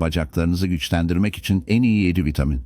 Bacaklarınızı güçlendirmek için en iyi 7 vitamin.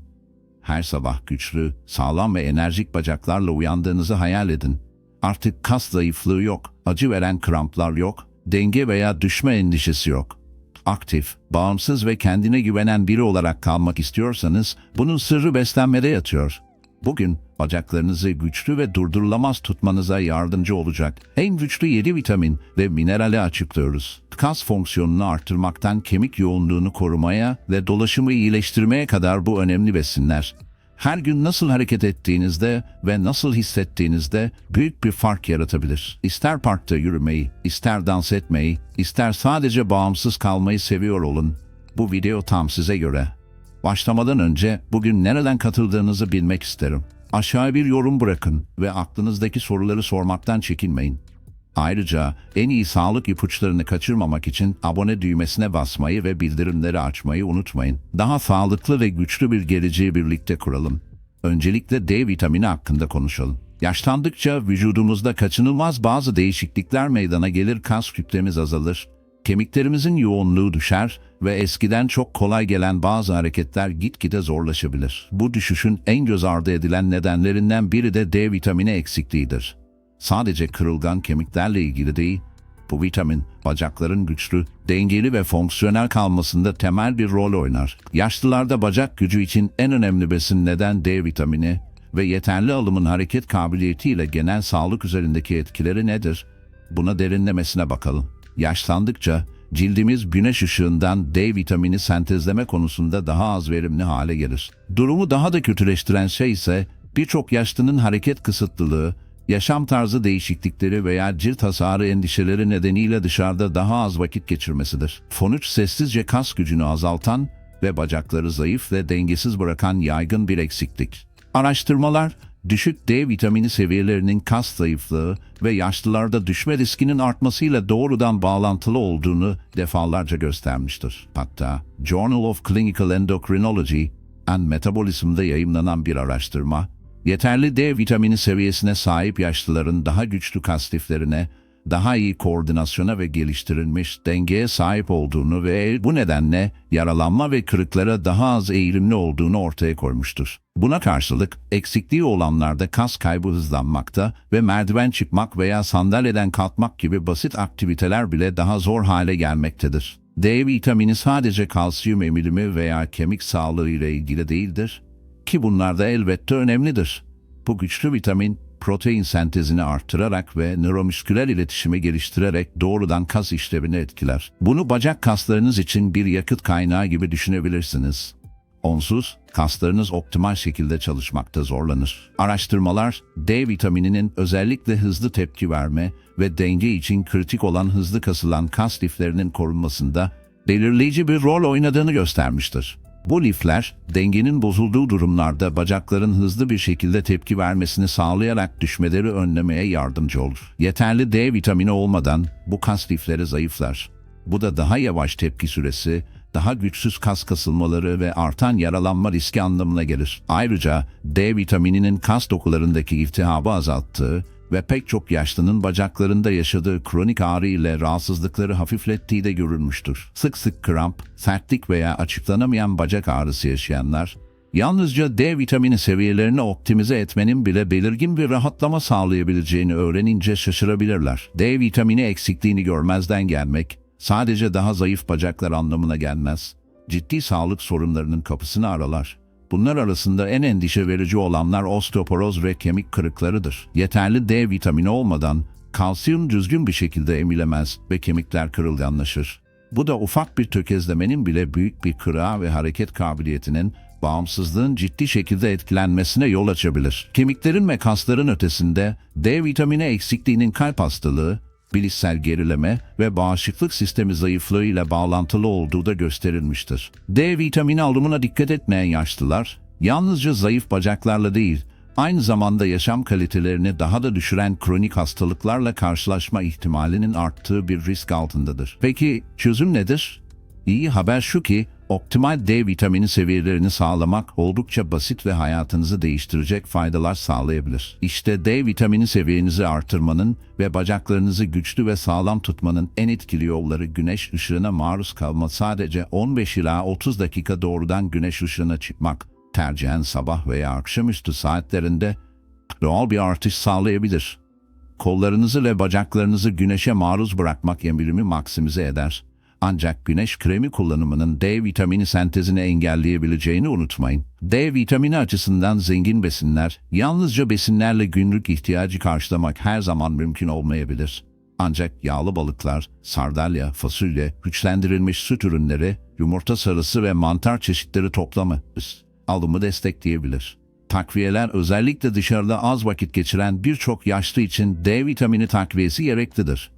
Her sabah güçlü, sağlam ve enerjik bacaklarla uyandığınızı hayal edin. Artık kas zayıflığı yok, acı veren kramplar yok, denge veya düşme endişesi yok. Aktif, bağımsız ve kendine güvenen biri olarak kalmak istiyorsanız bunun sırrı beslenmede yatıyor. Bugün bacaklarınızı güçlü ve durdurulamaz tutmanıza yardımcı olacak en güçlü 7 vitamin ve minerali açıklıyoruz. Kas fonksiyonunu artırmaktan kemik yoğunluğunu korumaya ve dolaşımı iyileştirmeye kadar bu önemli besinler. Her gün nasıl hareket ettiğinizde ve nasıl hissettiğinizde büyük bir fark yaratabilir. İster parkta yürümeyi, ister dans etmeyi, ister sadece bağımsız kalmayı seviyor olun. Bu video tam size göre. Başlamadan önce bugün nereden katıldığınızı bilmek isterim. Aşağıya bir yorum bırakın ve aklınızdaki soruları sormaktan çekinmeyin. Ayrıca en iyi sağlık ipuçlarını kaçırmamak için abone düğmesine basmayı ve bildirimleri açmayı unutmayın. Daha sağlıklı ve güçlü bir geleceği birlikte kuralım. Öncelikle D vitamini hakkında konuşalım. Yaşlandıkça vücudumuzda kaçınılmaz bazı değişiklikler meydana gelir, kas kütlemiz azalır, kemiklerimizin yoğunluğu düşer ve eskiden çok kolay gelen bazı hareketler gitgide zorlaşabilir. Bu düşüşün en göz ardı edilen nedenlerinden biri de D vitamini eksikliğidir. Sadece kırılgan kemiklerle ilgili değil, bu vitamin bacakların güçlü, dengeli ve fonksiyonel kalmasında temel bir rol oynar. Yaşlılarda bacak gücü için en önemli besin neden D vitamini ve yeterli alımın hareket kabiliyetiyle genel sağlık üzerindeki etkileri nedir? Buna derinlemesine bakalım. Yaşlandıkça cildimiz güneş ışığından D vitamini sentezleme konusunda daha az verimli hale gelir. Durumu daha da kötüleştiren şey ise birçok yaşlının hareket kısıtlılığı, yaşam tarzı değişiklikleri veya cilt hasarı endişeleri nedeniyle dışarıda daha az vakit geçirmesidir. Sonuç sessizce kas gücünü azaltan ve bacakları zayıf ve dengesiz bırakan yaygın bir eksiklik. Araştırmalar, düşük D vitamini seviyelerinin kas zayıflığı ve yaşlılarda düşme riskinin artmasıyla doğrudan bağlantılı olduğunu defalarca göstermiştir. Hatta Journal of Clinical Endocrinology and Metabolism'da yayımlanan bir araştırma, yeterli D vitamini seviyesine sahip yaşlıların daha güçlü kas liflerine, daha iyi koordinasyona ve geliştirilmiş dengeye sahip olduğunu ve bu nedenle yaralanma ve kırıklara daha az eğilimli olduğunu ortaya koymuştur. Buna karşılık eksikliği olanlarda kas kaybı hızlanmakta ve merdiven çıkmak veya sandalyeden kalkmak gibi basit aktiviteler bile daha zor hale gelmektedir. D vitamini sadece kalsiyum emilimi veya kemik sağlığı ile ilgili değildir ki bunlar da elbette önemlidir. Bu güçlü vitamin protein sentezini artırarak ve nöromüsküler iletişimi geliştirerek doğrudan kas işlevini etkiler. Bunu bacak kaslarınız için bir yakıt kaynağı gibi düşünebilirsiniz. Onsuz kaslarınız optimal şekilde çalışmakta zorlanır. Araştırmalar D vitamininin özellikle hızlı tepki verme ve denge için kritik olan hızlı kasılan kas liflerinin korunmasında belirleyici bir rol oynadığını göstermiştir. Bu lifler dengenin bozulduğu durumlarda bacakların hızlı bir şekilde tepki vermesini sağlayarak düşmeleri önlemeye yardımcı olur. Yeterli D vitamini olmadan bu kas lifleri zayıflar. Bu da daha yavaş tepki süresi, daha güçsüz kas kasılmaları ve artan yaralanma riski anlamına gelir. Ayrıca D vitamininin kas dokularındaki iltihabı azalttığı ve pek çok yaşlının bacaklarında yaşadığı kronik ağrı ile rahatsızlıkları hafiflettiği de görülmüştür. Sık sık kramp, sertlik veya açıklanamayan bacak ağrısı yaşayanlar, yalnızca D vitamini seviyelerini optimize etmenin bile belirgin bir rahatlama sağlayabileceğini öğrenince şaşırabilirler. D vitamini eksikliğini görmezden gelmek, sadece daha zayıf bacaklar anlamına gelmez. Ciddi sağlık sorunlarının kapısını aralar. Bunlar arasında en endişe verici olanlar osteoporoz ve kemik kırıklarıdır. Yeterli D vitamini olmadan kalsiyum düzgün bir şekilde emilemez ve kemikler kırılganlaşır. Bu da ufak bir tökezlemenin bile büyük bir kırığa ve hareket kabiliyetinin bağımsızlığın ciddi şekilde etkilenmesine yol açabilir. Kemiklerin ve kasların ötesinde D vitamini eksikliğinin kalp hastalığı, bilişsel gerileme ve bağışıklık sistemi zayıflığı ile bağlantılı olduğu da gösterilmiştir. D vitamini alımına dikkat etmeyen yaşlılar, yalnızca zayıf bacaklarla değil, aynı zamanda yaşam kalitelerini daha da düşüren kronik hastalıklarla karşılaşma ihtimalinin arttığı bir risk altındadır. Peki çözüm nedir? İyi haber şu ki Optimal D vitamini seviyelerini sağlamak oldukça basit ve hayatınızı değiştirecek faydalar sağlayabilir. İşte D vitamini seviyenizi artırmanın ve bacaklarınızı güçlü ve sağlam tutmanın en etkili yolları güneş ışığına maruz kalma sadece 15 ila 30 dakika doğrudan güneş ışığına çıkmak, tercihen sabah veya akşamüstü saatlerinde doğal bir artış sağlayabilir. Kollarınızı ve bacaklarınızı güneşe maruz bırakmak emirimi maksimize eder. Ancak güneş kremi kullanımının D vitamini sentezini engelleyebileceğini unutmayın. D vitamini açısından zengin besinler, yalnızca besinlerle günlük ihtiyacı karşılamak her zaman mümkün olmayabilir. Ancak yağlı balıklar, sardalya, fasulye, güçlendirilmiş süt ürünleri, yumurta sarısı ve mantar çeşitleri toplamı alımı destekleyebilir. Takviyeler özellikle dışarıda az vakit geçiren birçok yaşlı için D vitamini takviyesi gereklidir.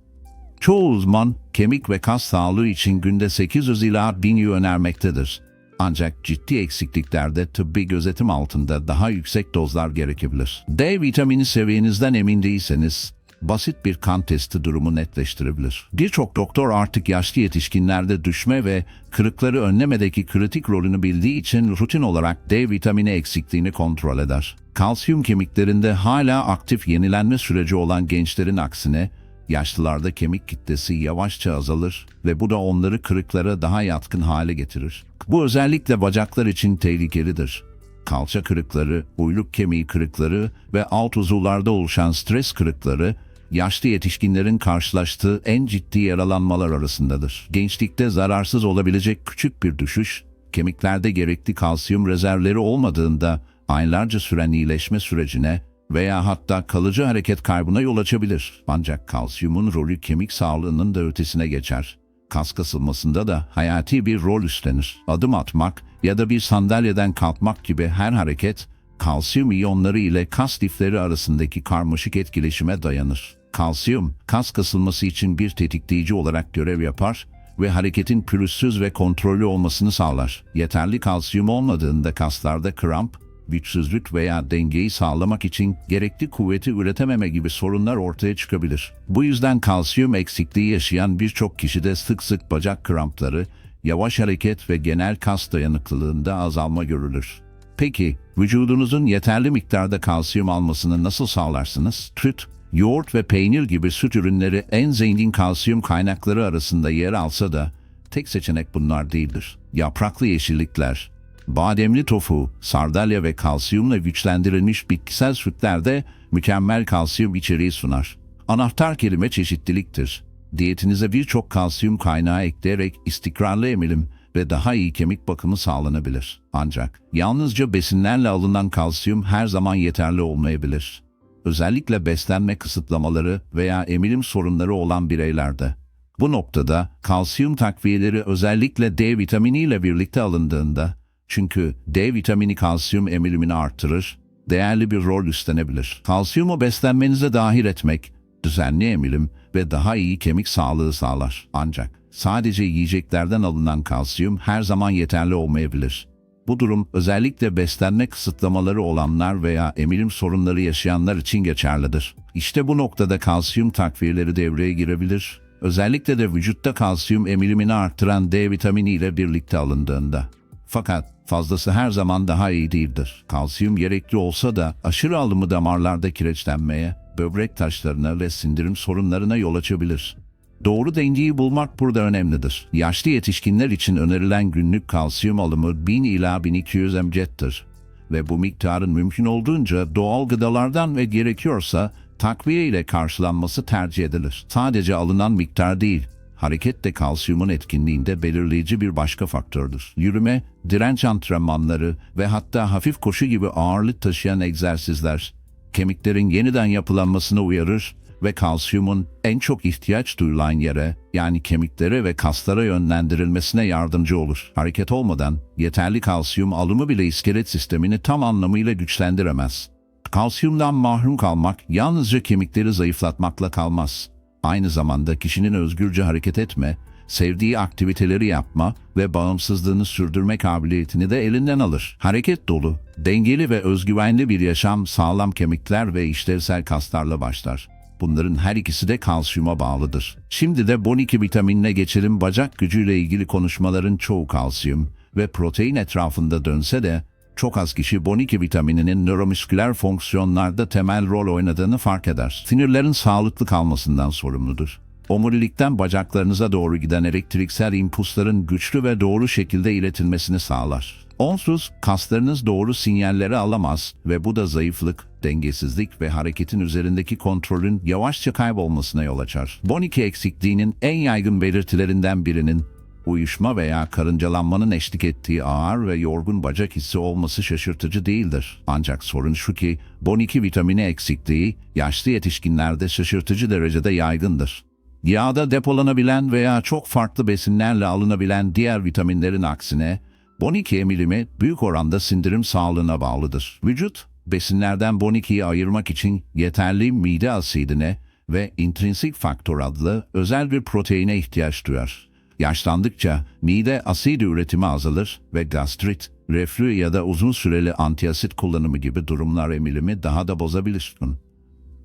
Çoğu uzman kemik ve kas sağlığı için günde 800 ila 1000 yu önermektedir. Ancak ciddi eksikliklerde tıbbi gözetim altında daha yüksek dozlar gerekebilir. D vitamini seviyenizden emin değilseniz basit bir kan testi durumu netleştirebilir. Birçok doktor artık yaşlı yetişkinlerde düşme ve kırıkları önlemedeki kritik rolünü bildiği için rutin olarak D vitamini eksikliğini kontrol eder. Kalsiyum kemiklerinde hala aktif yenilenme süreci olan gençlerin aksine yaşlılarda kemik kitlesi yavaşça azalır ve bu da onları kırıklara daha yatkın hale getirir. Bu özellikle bacaklar için tehlikelidir. Kalça kırıkları, uyluk kemiği kırıkları ve alt uzuvlarda oluşan stres kırıkları yaşlı yetişkinlerin karşılaştığı en ciddi yaralanmalar arasındadır. Gençlikte zararsız olabilecek küçük bir düşüş, kemiklerde gerekli kalsiyum rezervleri olmadığında aylarca süren iyileşme sürecine veya hatta kalıcı hareket kaybına yol açabilir. Ancak kalsiyumun rolü kemik sağlığının da ötesine geçer. Kas kasılmasında da hayati bir rol üstlenir. Adım atmak ya da bir sandalyeden kalkmak gibi her hareket, kalsiyum iyonları ile kas lifleri arasındaki karmaşık etkileşime dayanır. Kalsiyum, kas kasılması için bir tetikleyici olarak görev yapar ve hareketin pürüzsüz ve kontrollü olmasını sağlar. Yeterli kalsiyum olmadığında kaslarda kramp, güçsüzlük veya dengeyi sağlamak için gerekli kuvveti üretememe gibi sorunlar ortaya çıkabilir. Bu yüzden kalsiyum eksikliği yaşayan birçok kişide sık sık bacak krampları, yavaş hareket ve genel kas dayanıklılığında azalma görülür. Peki, vücudunuzun yeterli miktarda kalsiyum almasını nasıl sağlarsınız? Süt, yoğurt ve peynir gibi süt ürünleri en zengin kalsiyum kaynakları arasında yer alsa da tek seçenek bunlar değildir. Yapraklı yeşillikler, bademli tofu, sardalya ve kalsiyumla güçlendirilmiş bitkisel sütlerde mükemmel kalsiyum içeriği sunar. Anahtar kelime çeşitliliktir. Diyetinize birçok kalsiyum kaynağı ekleyerek istikrarlı emilim ve daha iyi kemik bakımı sağlanabilir. Ancak yalnızca besinlerle alınan kalsiyum her zaman yeterli olmayabilir. Özellikle beslenme kısıtlamaları veya emilim sorunları olan bireylerde. Bu noktada kalsiyum takviyeleri özellikle D vitamini ile birlikte alındığında çünkü D vitamini kalsiyum emilimini artırır, değerli bir rol üstlenebilir. Kalsiyumu beslenmenize dahil etmek, düzenli emilim ve daha iyi kemik sağlığı sağlar. Ancak sadece yiyeceklerden alınan kalsiyum her zaman yeterli olmayabilir. Bu durum özellikle beslenme kısıtlamaları olanlar veya emilim sorunları yaşayanlar için geçerlidir. İşte bu noktada kalsiyum takviyeleri devreye girebilir. Özellikle de vücutta kalsiyum emilimini arttıran D vitamini ile birlikte alındığında. Fakat fazlası her zaman daha iyi değildir. Kalsiyum gerekli olsa da aşırı alımı damarlarda kireçlenmeye, böbrek taşlarına ve sindirim sorunlarına yol açabilir. Doğru dengeyi bulmak burada önemlidir. Yaşlı yetişkinler için önerilen günlük kalsiyum alımı 1000 ila 1200 mg'tir ve bu miktarın mümkün olduğunca doğal gıdalardan ve gerekiyorsa takviye ile karşılanması tercih edilir. Sadece alınan miktar değil, hareket de kalsiyumun etkinliğinde belirleyici bir başka faktördür. Yürüme, direnç antrenmanları ve hatta hafif koşu gibi ağırlık taşıyan egzersizler, kemiklerin yeniden yapılanmasına uyarır ve kalsiyumun en çok ihtiyaç duyulan yere yani kemiklere ve kaslara yönlendirilmesine yardımcı olur. Hareket olmadan yeterli kalsiyum alımı bile iskelet sistemini tam anlamıyla güçlendiremez. Kalsiyumdan mahrum kalmak yalnızca kemikleri zayıflatmakla kalmaz. Aynı zamanda kişinin özgürce hareket etme, sevdiği aktiviteleri yapma ve bağımsızlığını sürdürme kabiliyetini de elinden alır. Hareket dolu, dengeli ve özgüvenli bir yaşam sağlam kemikler ve işlevsel kaslarla başlar. Bunların her ikisi de kalsiyuma bağlıdır. Şimdi de B12 vitaminine geçelim. Bacak gücüyle ilgili konuşmaların çoğu kalsiyum, ve protein etrafında dönse de çok az kişi B12 vitamininin nöromüsküler fonksiyonlarda temel rol oynadığını fark eder. Sinirlerin sağlıklı kalmasından sorumludur. Omurilikten bacaklarınıza doğru giden elektriksel impulsların güçlü ve doğru şekilde iletilmesini sağlar. Onsuz kaslarınız doğru sinyalleri alamaz ve bu da zayıflık, dengesizlik ve hareketin üzerindeki kontrolün yavaşça kaybolmasına yol açar. B12 eksikliğinin en yaygın belirtilerinden birinin uyuşma veya karıncalanmanın eşlik ettiği ağır ve yorgun bacak hissi olması şaşırtıcı değildir. Ancak sorun şu ki B12 vitamini eksikliği yaşlı yetişkinlerde şaşırtıcı derecede yaygındır. Yağda depolanabilen veya çok farklı besinlerle alınabilen diğer vitaminlerin aksine B12 emilimi büyük oranda sindirim sağlığına bağlıdır. Vücut, besinlerden B12'yi ayırmak için yeterli mide asidine ve intrinsik faktör adlı özel bir proteine ihtiyaç duyar. Yaşlandıkça mide asid üretimi azalır ve gastrit, reflü ya da uzun süreli antiasit kullanımı gibi durumlar emilimi daha da bozabilir.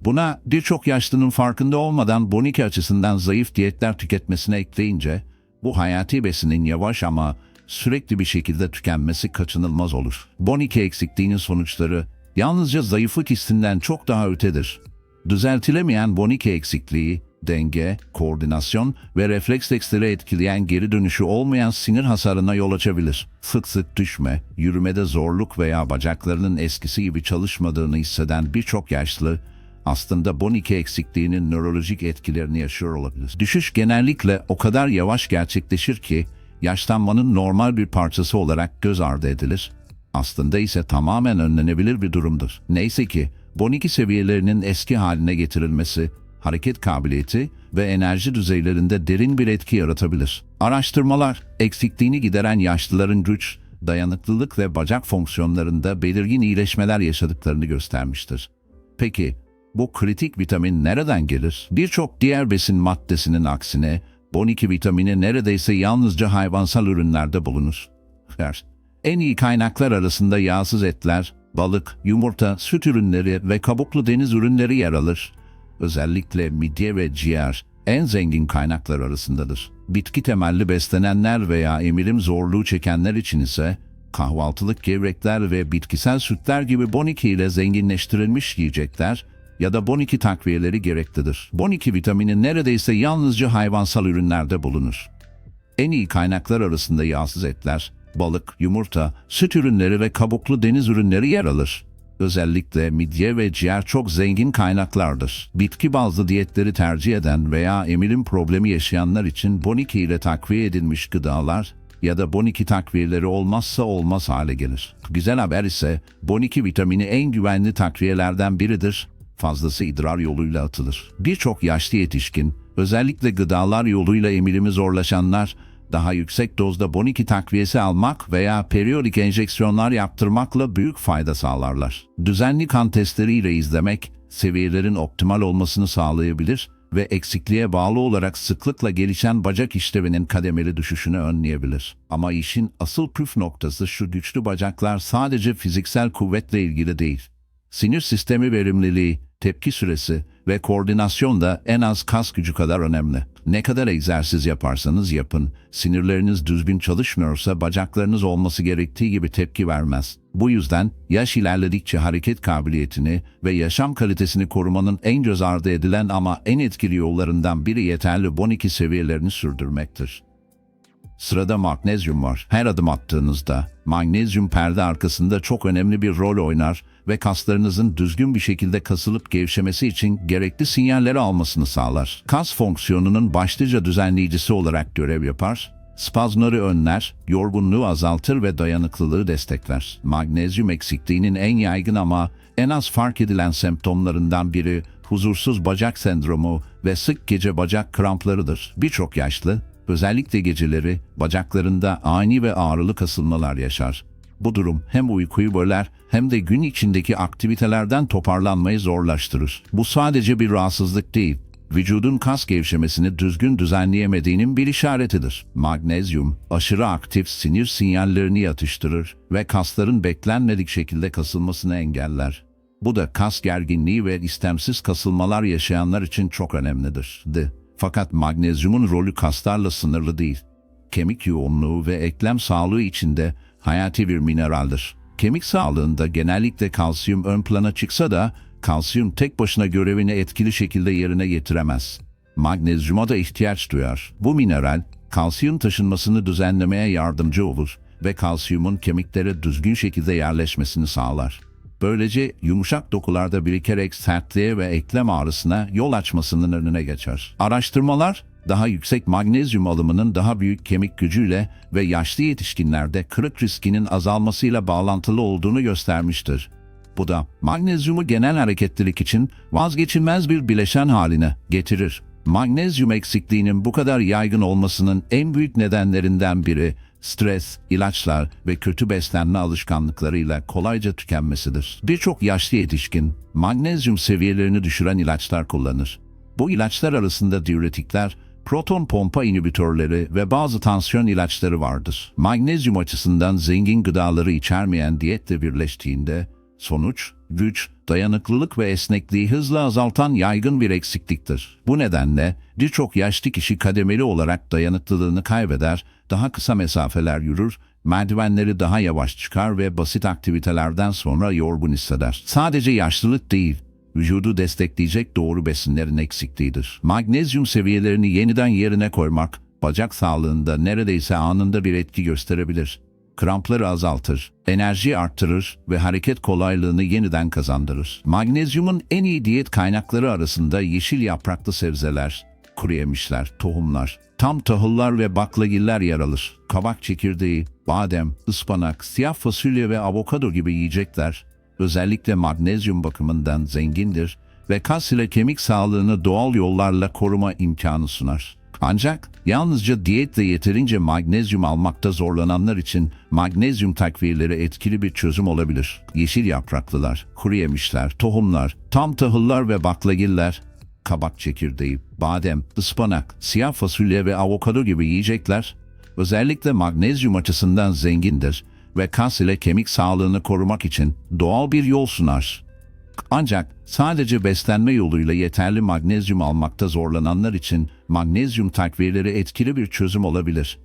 Buna birçok yaşlının farkında olmadan B12 açısından zayıf diyetler tüketmesine ekleyince bu hayati besinin yavaş ama sürekli bir şekilde tükenmesi kaçınılmaz olur. B12 eksikliğinin sonuçları yalnızca zayıflık hissinden çok daha ötedir. Düzeltilemeyen B12 eksikliği, denge, koordinasyon ve refleksleri etkileyen geri dönüşü olmayan sinir hasarına yol açabilir. Sık sık düşme, yürümede zorluk veya bacaklarının eskisi gibi çalışmadığını hisseden birçok yaşlı, aslında B12 eksikliğinin nörolojik etkilerini yaşıyor olabilir. Düşüş genellikle o kadar yavaş gerçekleşir ki, yaşlanmanın normal bir parçası olarak göz ardı edilir. Aslında ise tamamen önlenebilir bir durumdur. Neyse ki, B12 seviyelerinin eski haline getirilmesi, hareket kabiliyeti ve enerji düzeylerinde derin bir etki yaratabilir. Araştırmalar, eksikliğini gideren yaşlıların güç, dayanıklılık ve bacak fonksiyonlarında belirgin iyileşmeler yaşadıklarını göstermiştir. Peki, bu kritik vitamin nereden gelir? Birçok diğer besin maddesinin aksine B12 vitamini neredeyse yalnızca hayvansal ürünlerde bulunur. En iyi kaynaklar arasında yağsız etler, balık, yumurta, süt ürünleri ve kabuklu deniz ürünleri yer alır. Özellikle midye ve ciğer en zengin kaynaklar arasındadır. Bitki temelli beslenenler veya emilim zorluğu çekenler için ise kahvaltılık gevrekler ve bitkisel sütler gibi B12 ile zenginleştirilmiş yiyecekler ya da B12 takviyeleri gereklidir. B12 vitamini neredeyse yalnızca hayvansal ürünlerde bulunur. En iyi kaynaklar arasında yağsız etler, balık, yumurta, süt ürünleri ve kabuklu deniz ürünleri yer alır. Özellikle midye ve ciğer çok zengin kaynaklardır. Bitki bazlı diyetleri tercih eden veya emilim problemi yaşayanlar için B12 ile takviye edilmiş gıdalar ya da B12 takviyeleri olmazsa olmaz hale gelir. Güzel haber ise B12 vitamini en güvenli takviyelerden biridir fazlası idrar yoluyla atılır. Birçok yaşlı yetişkin, özellikle gıdalar yoluyla emilimi zorlaşanlar, daha yüksek dozda B12 takviyesi almak veya periyodik enjeksiyonlar yaptırmakla büyük fayda sağlarlar. Düzenli kan testleriyle izlemek, seviyelerin optimal olmasını sağlayabilir ve eksikliğe bağlı olarak sıklıkla gelişen bacak işlevinin kademeli düşüşünü önleyebilir. Ama işin asıl püf noktası şu güçlü bacaklar sadece fiziksel kuvvetle ilgili değil. Sinir sistemi verimliliği, tepki süresi ve koordinasyon da en az kas gücü kadar önemli. Ne kadar egzersiz yaparsanız yapın, sinirleriniz düzgün çalışmıyorsa bacaklarınız olması gerektiği gibi tepki vermez. Bu yüzden yaş ilerledikçe hareket kabiliyetini ve yaşam kalitesini korumanın en göz ardı edilen ama en etkili yollarından biri yeterli B12 seviyelerini sürdürmektir. Sırada magnezyum var. Her adım attığınızda magnezyum perde arkasında çok önemli bir rol oynar ve kaslarınızın düzgün bir şekilde kasılıp gevşemesi için gerekli sinyalleri almasını sağlar. Kas fonksiyonunun başlıca düzenleyicisi olarak görev yapar, spazmları önler, yorgunluğu azaltır ve dayanıklılığı destekler. Magnezyum eksikliğinin en yaygın ama en az fark edilen semptomlarından biri huzursuz bacak sendromu ve sık gece bacak kramplarıdır. Birçok yaşlı, özellikle geceleri bacaklarında ani ve ağrılı kasılmalar yaşar. Bu durum hem uykuyu böler hem de gün içindeki aktivitelerden toparlanmayı zorlaştırır. Bu sadece bir rahatsızlık değil, vücudun kas gevşemesini düzgün düzenleyemediğinin bir işaretidir. Magnezyum, aşırı aktif sinir sinyallerini yatıştırır ve kasların beklenmedik şekilde kasılmasını engeller. Bu da kas gerginliği ve istemsiz kasılmalar yaşayanlar için çok önemlidir. D. Fakat magnezyumun rolü kaslarla sınırlı değil. kemik yoğunluğu ve eklem sağlığı içinde hayati bir mineraldir. Kemik sağlığında genellikle kalsiyum ön plana çıksa da kalsiyum tek başına görevini etkili şekilde yerine getiremez. Magnezyuma da ihtiyaç duyar. Bu mineral kalsiyum taşınmasını düzenlemeye yardımcı olur ve kalsiyumun kemiklere düzgün şekilde yerleşmesini sağlar. Böylece yumuşak dokularda birikerek sertliğe ve eklem ağrısına yol açmasının önüne geçer. Araştırmalar daha yüksek magnezyum alımının daha büyük kemik gücüyle ve yaşlı yetişkinlerde kırık riskinin azalmasıyla bağlantılı olduğunu göstermiştir. Bu da magnezyumu genel hareketlilik için vazgeçilmez bir bileşen haline getirir. Magnezyum eksikliğinin bu kadar yaygın olmasının en büyük nedenlerinden biri stres, ilaçlar ve kötü beslenme alışkanlıklarıyla kolayca tükenmesidir. Birçok yaşlı yetişkin magnezyum seviyelerini düşüren ilaçlar kullanır. Bu ilaçlar arasında diüretikler, proton pompa inhibitörleri ve bazı tansiyon ilaçları vardır. Magnezyum açısından zengin gıdaları içermeyen diyetle birleştiğinde sonuç, güç, dayanıklılık ve esnekliği hızla azaltan yaygın bir eksikliktir. Bu nedenle birçok yaşlı kişi kademeli olarak dayanıklılığını kaybeder, daha kısa mesafeler yürür, merdivenleri daha yavaş çıkar ve basit aktivitelerden sonra yorgun hisseder. Sadece yaşlılık değil, vücudu destekleyecek doğru besinlerin eksikliğidir. Magnezyum seviyelerini yeniden yerine koymak, bacak sağlığında neredeyse anında bir etki gösterebilir. Krampları azaltır, enerji arttırır ve hareket kolaylığını yeniden kazandırır. Magnezyumun en iyi diyet kaynakları arasında yeşil yapraklı sebzeler, kuru yemişler, tohumlar, tam tahıllar ve baklagiller yer alır. Kabak çekirdeği, badem, ıspanak, siyah fasulye ve avokado gibi yiyecekler özellikle magnezyum bakımından zengindir ve kas ile kemik sağlığını doğal yollarla koruma imkanı sunar. Ancak yalnızca diyetle yeterince magnezyum almakta zorlananlar için magnezyum takviyeleri etkili bir çözüm olabilir. Yeşil yapraklılar, kuru yemişler, tohumlar, tam tahıllar ve baklagiller, kabak çekirdeği, badem, ıspanak, siyah fasulye ve avokado gibi yiyecekler özellikle magnezyum açısından zengindir ve kas ile kemik sağlığını korumak için doğal bir yol sunar. Ancak sadece beslenme yoluyla yeterli magnezyum almakta zorlananlar için magnezyum takviyeleri etkili bir çözüm olabilir.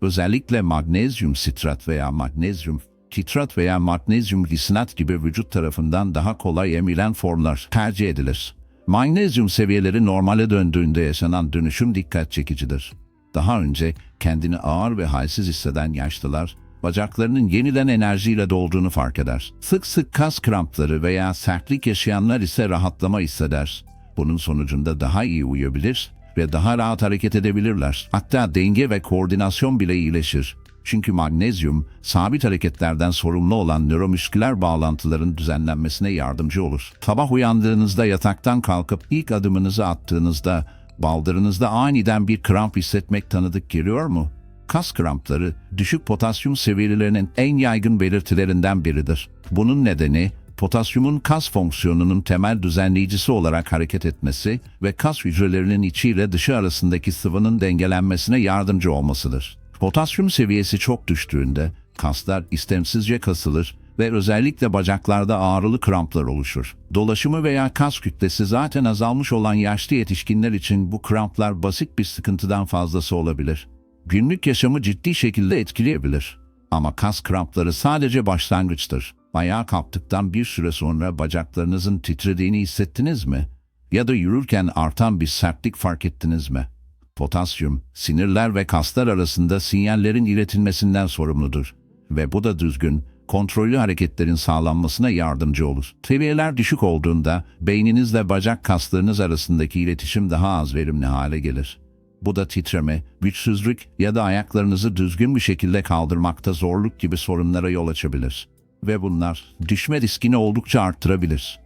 Özellikle magnezyum sitrat veya magnezyum titrat veya magnezyum glisinat gibi vücut tarafından daha kolay emilen formlar tercih edilir. Magnezyum seviyeleri normale döndüğünde yaşanan dönüşüm dikkat çekicidir. Daha önce kendini ağır ve halsiz hisseden yaşlılar, bacaklarının yeniden enerjiyle dolduğunu fark eder. Sık sık kas krampları veya sertlik yaşayanlar ise rahatlama hisseder. Bunun sonucunda daha iyi uyuyabilir ve daha rahat hareket edebilirler. Hatta denge ve koordinasyon bile iyileşir. Çünkü magnezyum, sabit hareketlerden sorumlu olan nöromüsküler bağlantıların düzenlenmesine yardımcı olur. Sabah uyandığınızda yataktan kalkıp ilk adımınızı attığınızda baldırınızda aniden bir kramp hissetmek tanıdık geliyor mu? Kas krampları düşük potasyum seviyelerinin en yaygın belirtilerinden biridir. Bunun nedeni potasyumun kas fonksiyonunun temel düzenleyicisi olarak hareket etmesi ve kas hücrelerinin içi ile dışı arasındaki sıvının dengelenmesine yardımcı olmasıdır. Potasyum seviyesi çok düştüğünde kaslar istemsizce kasılır ve özellikle bacaklarda ağrılı kramplar oluşur. Dolaşımı veya kas kütlesi zaten azalmış olan yaşlı yetişkinler için bu kramplar basit bir sıkıntıdan fazlası olabilir günlük yaşamı ciddi şekilde etkileyebilir. Ama kas krampları sadece başlangıçtır. Ayağa kalktıktan bir süre sonra bacaklarınızın titrediğini hissettiniz mi? Ya da yürürken artan bir sertlik fark ettiniz mi? Potasyum, sinirler ve kaslar arasında sinyallerin iletilmesinden sorumludur. Ve bu da düzgün, kontrollü hareketlerin sağlanmasına yardımcı olur. Seviyeler düşük olduğunda beyninizle bacak kaslarınız arasındaki iletişim daha az verimli hale gelir. Bu da titreme, güçsüzlük ya da ayaklarınızı düzgün bir şekilde kaldırmakta zorluk gibi sorunlara yol açabilir. Ve bunlar düşme riskini oldukça arttırabilir.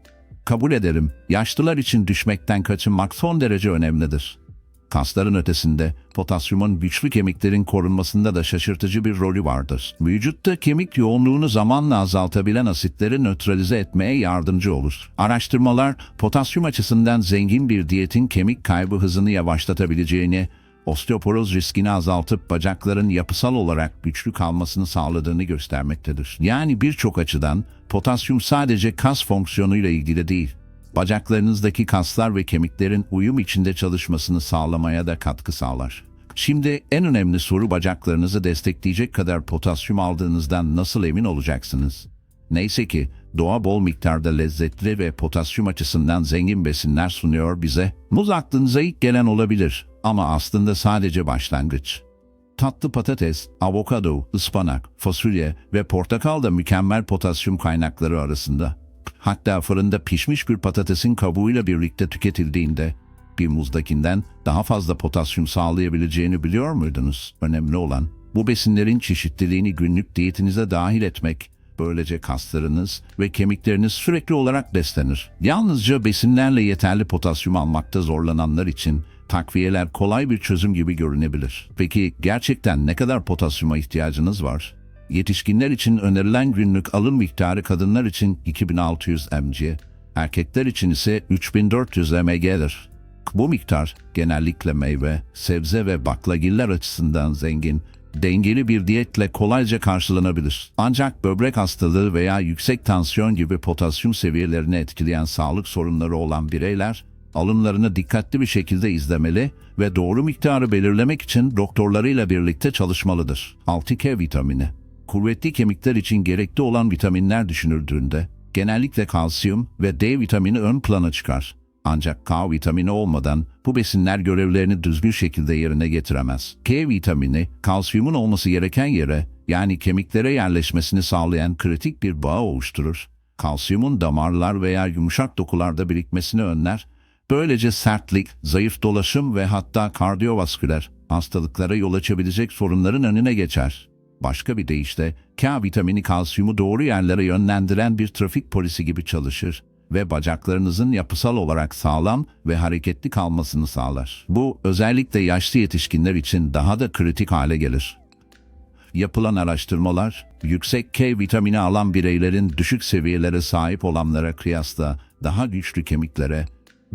Kabul ederim, yaşlılar için düşmekten kaçınmak son derece önemlidir. Kasların ötesinde potasyumun güçlü kemiklerin korunmasında da şaşırtıcı bir rolü vardır. Vücutta kemik yoğunluğunu zamanla azaltabilen asitleri nötralize etmeye yardımcı olur. Araştırmalar potasyum açısından zengin bir diyetin kemik kaybı hızını yavaşlatabileceğini, osteoporoz riskini azaltıp bacakların yapısal olarak güçlü kalmasını sağladığını göstermektedir. Yani birçok açıdan potasyum sadece kas fonksiyonuyla ilgili değil, bacaklarınızdaki kaslar ve kemiklerin uyum içinde çalışmasını sağlamaya da katkı sağlar. Şimdi en önemli soru bacaklarınızı destekleyecek kadar potasyum aldığınızdan nasıl emin olacaksınız? Neyse ki doğa bol miktarda lezzetli ve potasyum açısından zengin besinler sunuyor bize. Muz aklınıza ilk gelen olabilir ama aslında sadece başlangıç. Tatlı patates, avokado, ıspanak, fasulye ve portakal da mükemmel potasyum kaynakları arasında. Hatta fırında pişmiş bir patatesin kabuğuyla birlikte tüketildiğinde bir muzdakinden daha fazla potasyum sağlayabileceğini biliyor muydunuz? Önemli olan bu besinlerin çeşitliliğini günlük diyetinize dahil etmek. Böylece kaslarınız ve kemikleriniz sürekli olarak beslenir. Yalnızca besinlerle yeterli potasyum almakta zorlananlar için takviyeler kolay bir çözüm gibi görünebilir. Peki gerçekten ne kadar potasyuma ihtiyacınız var? Yetişkinler için önerilen günlük alım miktarı kadınlar için 2600 mg, erkekler için ise 3400 mg'dir. Bu miktar genellikle meyve, sebze ve baklagiller açısından zengin, dengeli bir diyetle kolayca karşılanabilir. Ancak böbrek hastalığı veya yüksek tansiyon gibi potasyum seviyelerini etkileyen sağlık sorunları olan bireyler, alımlarını dikkatli bir şekilde izlemeli ve doğru miktarı belirlemek için doktorlarıyla birlikte çalışmalıdır. 6K vitamini Kuvvetli kemikler için gerekli olan vitaminler düşünüldüğünde genellikle kalsiyum ve D vitamini ön plana çıkar. Ancak K vitamini olmadan bu besinler görevlerini düzgün şekilde yerine getiremez. K vitamini, kalsiyumun olması gereken yere yani kemiklere yerleşmesini sağlayan kritik bir bağ oluşturur. Kalsiyumun damarlar veya yumuşak dokularda birikmesini önler. Böylece sertlik, zayıf dolaşım ve hatta kardiyovasküler hastalıklara yol açabilecek sorunların önüne geçer. Başka bir deyişle K vitamini kalsiyumu doğru yerlere yönlendiren bir trafik polisi gibi çalışır ve bacaklarınızın yapısal olarak sağlam ve hareketli kalmasını sağlar. Bu özellikle yaşlı yetişkinler için daha da kritik hale gelir. Yapılan araştırmalar, yüksek K vitamini alan bireylerin düşük seviyelere sahip olanlara kıyasla daha güçlü kemiklere,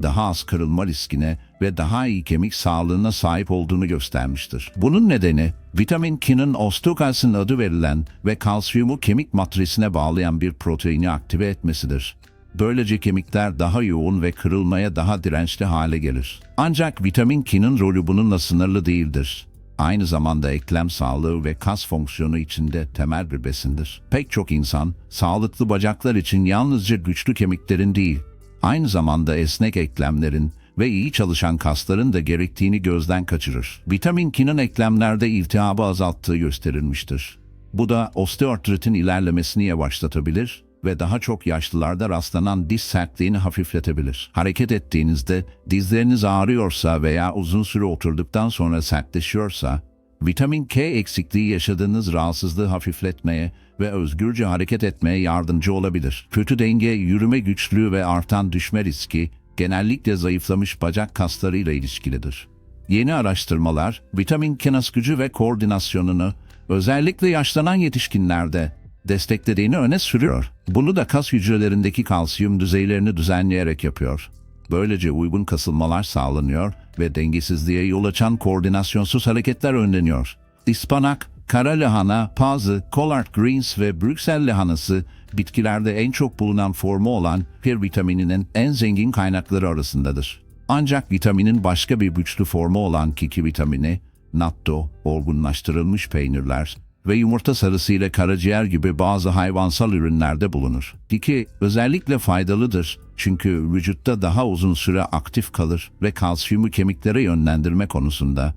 daha az kırılma riskine ve daha iyi kemik sağlığına sahip olduğunu göstermiştir. Bunun nedeni vitamin K'nin osteokalsin adı verilen ve kalsiyumu kemik matrisine bağlayan bir proteini aktive etmesidir. Böylece kemikler daha yoğun ve kırılmaya daha dirençli hale gelir. Ancak vitamin K'nin rolü bununla sınırlı değildir. Aynı zamanda eklem sağlığı ve kas fonksiyonu içinde temel bir besindir. Pek çok insan sağlıklı bacaklar için yalnızca güçlü kemiklerin değil, aynı zamanda esnek eklemlerin ve iyi çalışan kasların da gerektiğini gözden kaçırır. Vitamin K'nin eklemlerde iltihabı azalttığı gösterilmiştir. Bu da osteoartritin ilerlemesini yavaşlatabilir ve daha çok yaşlılarda rastlanan diz sertliğini hafifletebilir. Hareket ettiğinizde dizleriniz ağrıyorsa veya uzun süre oturduktan sonra sertleşiyorsa, vitamin K eksikliği yaşadığınız rahatsızlığı hafifletmeye ve özgürce hareket etmeye yardımcı olabilir. Kötü denge, yürüme güçlüğü ve artan düşme riski genellikle zayıflamış bacak kaslarıyla ilişkilidir. Yeni araştırmalar, vitamin K nas gücü ve koordinasyonunu özellikle yaşlanan yetişkinlerde desteklediğini öne sürüyor. Bunu da kas hücrelerindeki kalsiyum düzeylerini düzenleyerek yapıyor. Böylece uygun kasılmalar sağlanıyor ve dengesizliğe yol açan koordinasyonsuz hareketler önleniyor. İspanak, kara lahana, pazı, collard greens ve Brüksel lahanası bitkilerde en çok bulunan formu olan pir vitamininin en zengin kaynakları arasındadır. Ancak vitaminin başka bir güçlü formu olan kiki vitamini, natto, olgunlaştırılmış peynirler ve yumurta sarısı ile karaciğer gibi bazı hayvansal ürünlerde bulunur. Kiki özellikle faydalıdır çünkü vücutta daha uzun süre aktif kalır ve kalsiyumu kemiklere yönlendirme konusunda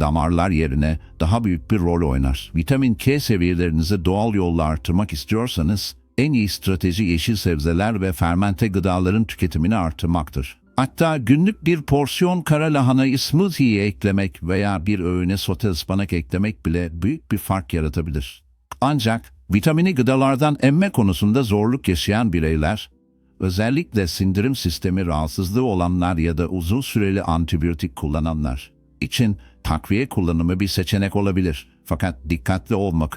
damarlar yerine daha büyük bir rol oynar. Vitamin K seviyelerinizi doğal yolla artırmak istiyorsanız en iyi strateji yeşil sebzeler ve fermente gıdaların tüketimini artırmaktır. Hatta günlük bir porsiyon kara lahanayı smoothie'ye eklemek veya bir öğüne sote ıspanak eklemek bile büyük bir fark yaratabilir. Ancak vitamini gıdalardan emme konusunda zorluk yaşayan bireyler, özellikle sindirim sistemi rahatsızlığı olanlar ya da uzun süreli antibiyotik kullananlar için takviye kullanımı bir seçenek olabilir. Fakat dikkatli olmak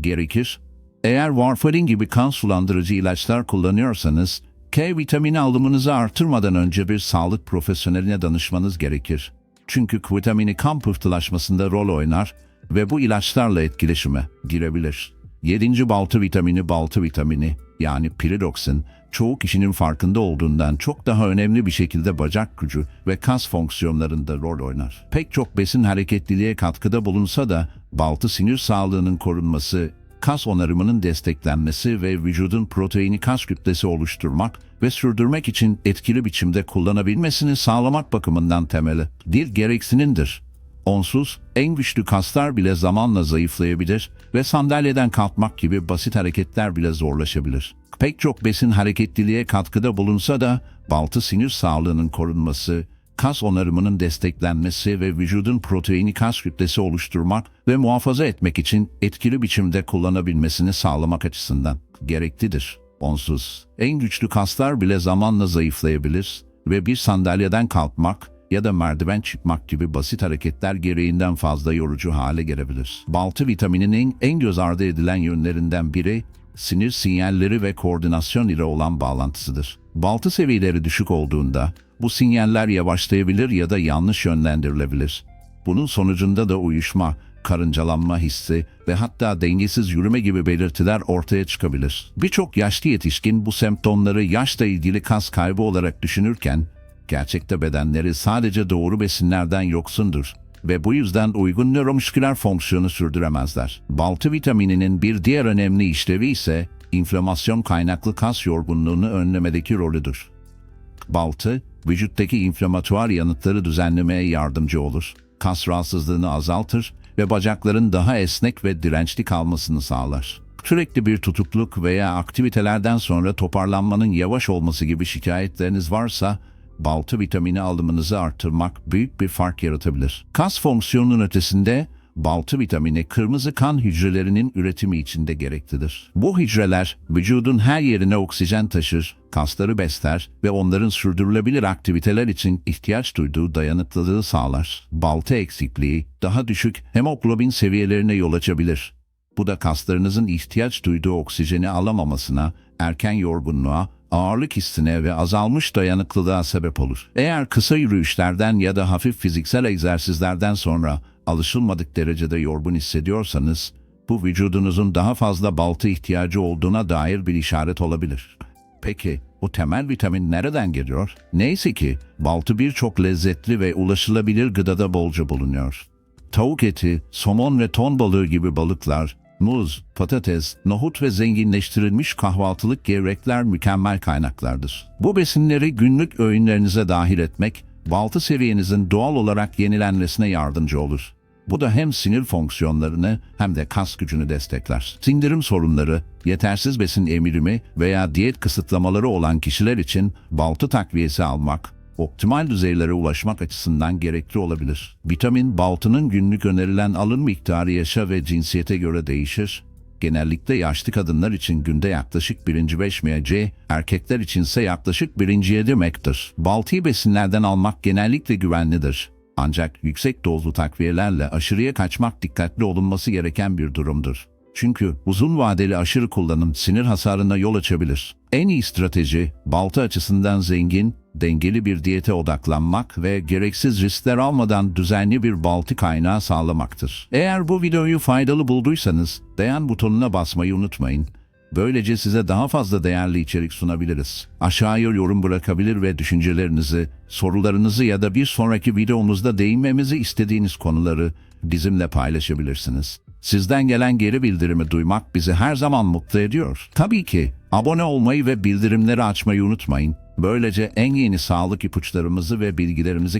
gerekir. Eğer warfarin gibi kan sulandırıcı ilaçlar kullanıyorsanız, K vitamini alımınızı artırmadan önce bir sağlık profesyoneline danışmanız gerekir. Çünkü K vitamini kan pıhtılaşmasında rol oynar ve bu ilaçlarla etkileşime girebilir. 7. baltı vitamini baltı vitamini yani piridoksin çoğu kişinin farkında olduğundan çok daha önemli bir şekilde bacak gücü ve kas fonksiyonlarında rol oynar. Pek çok besin hareketliliğe katkıda bulunsa da baltı sinir sağlığının korunması, kas onarımının desteklenmesi ve vücudun proteini kas kütlesi oluşturmak ve sürdürmek için etkili biçimde kullanabilmesini sağlamak bakımından temeli bir gereksinindir. Onsuz en güçlü kaslar bile zamanla zayıflayabilir ve sandalyeden kalkmak gibi basit hareketler bile zorlaşabilir. Pek çok besin hareketliliğe katkıda bulunsa da baltı sinir sağlığının korunması, kas onarımının desteklenmesi ve vücudun proteini kas kütlesi oluşturmak ve muhafaza etmek için etkili biçimde kullanabilmesini sağlamak açısından gereklidir. Onsuz en güçlü kaslar bile zamanla zayıflayabilir ve bir sandalyeden kalkmak ya da merdiven çıkmak gibi basit hareketler gereğinden fazla yorucu hale gelebilir. Baltı vitamininin en göz ardı edilen yönlerinden biri sinir sinyalleri ve koordinasyon ile olan bağlantısıdır. Baltı seviyeleri düşük olduğunda bu sinyaller yavaşlayabilir ya da yanlış yönlendirilebilir. Bunun sonucunda da uyuşma, karıncalanma hissi ve hatta dengesiz yürüme gibi belirtiler ortaya çıkabilir. Birçok yaşlı yetişkin bu semptomları yaşla ilgili kas kaybı olarak düşünürken, gerçekte bedenleri sadece doğru besinlerden yoksundur ve bu yüzden uygun nöromüsküler fonksiyonu sürdüremezler. Baltı vitamininin bir diğer önemli işlevi ise inflamasyon kaynaklı kas yorgunluğunu önlemedeki rolüdür. Baltı, vücuttaki inflamatuar yanıtları düzenlemeye yardımcı olur, kas rahatsızlığını azaltır ve bacakların daha esnek ve dirençli kalmasını sağlar. Sürekli bir tutukluk veya aktivitelerden sonra toparlanmanın yavaş olması gibi şikayetleriniz varsa, baltı vitamini alımınızı artırmak büyük bir fark yaratabilir. Kas fonksiyonunun ötesinde baltı vitamini kırmızı kan hücrelerinin üretimi için de gereklidir. Bu hücreler vücudun her yerine oksijen taşır, kasları besler ve onların sürdürülebilir aktiviteler için ihtiyaç duyduğu dayanıklılığı sağlar. Baltı eksikliği daha düşük hemoglobin seviyelerine yol açabilir. Bu da kaslarınızın ihtiyaç duyduğu oksijeni alamamasına, erken yorgunluğa, ağırlık hissine ve azalmış dayanıklılığa sebep olur. Eğer kısa yürüyüşlerden ya da hafif fiziksel egzersizlerden sonra alışılmadık derecede yorgun hissediyorsanız, bu vücudunuzun daha fazla baltı ihtiyacı olduğuna dair bir işaret olabilir. Peki bu temel vitamin nereden geliyor? Neyse ki baltı birçok lezzetli ve ulaşılabilir gıdada bolca bulunuyor. Tavuk eti, somon ve ton balığı gibi balıklar, muz, patates, nohut ve zenginleştirilmiş kahvaltılık gevrekler mükemmel kaynaklardır. Bu besinleri günlük öğünlerinize dahil etmek, baltı seviyenizin doğal olarak yenilenmesine yardımcı olur. Bu da hem sinir fonksiyonlarını hem de kas gücünü destekler. Sindirim sorunları, yetersiz besin emirimi veya diyet kısıtlamaları olan kişiler için baltı takviyesi almak, optimal düzeylere ulaşmak açısından gerekli olabilir. Vitamin baltının günlük önerilen alın miktarı yaşa ve cinsiyete göre değişir. Genellikle yaşlı kadınlar için günde yaklaşık 1. 5 mg, erkekler içinse yaklaşık 1. 7 mg'dir. Baltıyı besinlerden almak genellikle güvenlidir. Ancak yüksek dozlu takviyelerle aşırıya kaçmak dikkatli olunması gereken bir durumdur. Çünkü uzun vadeli aşırı kullanım sinir hasarına yol açabilir. En iyi strateji, balta açısından zengin, dengeli bir diyete odaklanmak ve gereksiz riskler almadan düzenli bir baltı kaynağı sağlamaktır. Eğer bu videoyu faydalı bulduysanız beğen butonuna basmayı unutmayın. Böylece size daha fazla değerli içerik sunabiliriz. Aşağıya yorum bırakabilir ve düşüncelerinizi, sorularınızı ya da bir sonraki videomuzda değinmemizi istediğiniz konuları bizimle paylaşabilirsiniz. Sizden gelen geri bildirimi duymak bizi her zaman mutlu ediyor. Tabii ki abone olmayı ve bildirimleri açmayı unutmayın. Böylece en yeni sağlık ipuçlarımızı ve bilgilerimizi